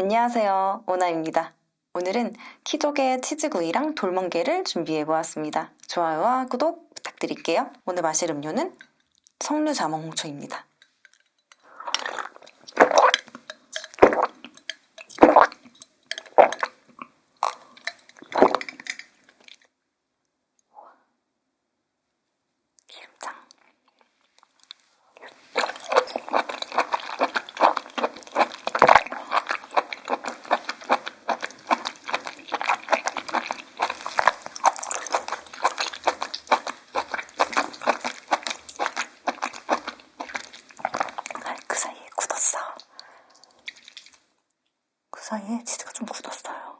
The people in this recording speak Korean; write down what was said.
안녕하세요. 오나입니다. 오늘은 키조개 치즈구이랑 돌멍게를 준비해 보았습니다. 좋아요와 구독 부탁드릴게요. 오늘 마실 음료는 석류 자몽 홍초입니다. 기름장. 아, 그 사이에 굳었어. 그 사이에 치즈가 좀 굳었어요.